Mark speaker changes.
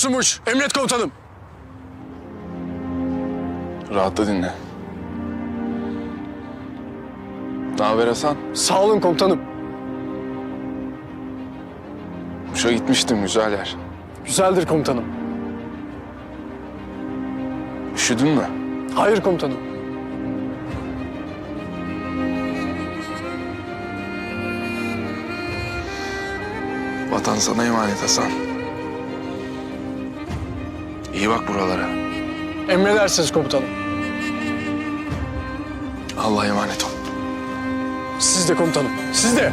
Speaker 1: Güçlü Muç. Emret komutanım.
Speaker 2: Rahatla dinle. Ne haber Hasan?
Speaker 1: Sağ olun komutanım.
Speaker 2: Muş'a gitmiştim güzel yer.
Speaker 1: Güzeldir komutanım.
Speaker 2: Üşüdün mü?
Speaker 1: Hayır komutanım.
Speaker 2: Vatan sana emanet Hasan. İyi bak buralara.
Speaker 1: Emredersiniz komutanım.
Speaker 2: Allah'a emanet ol.
Speaker 1: Siz de komutanım. Siz de.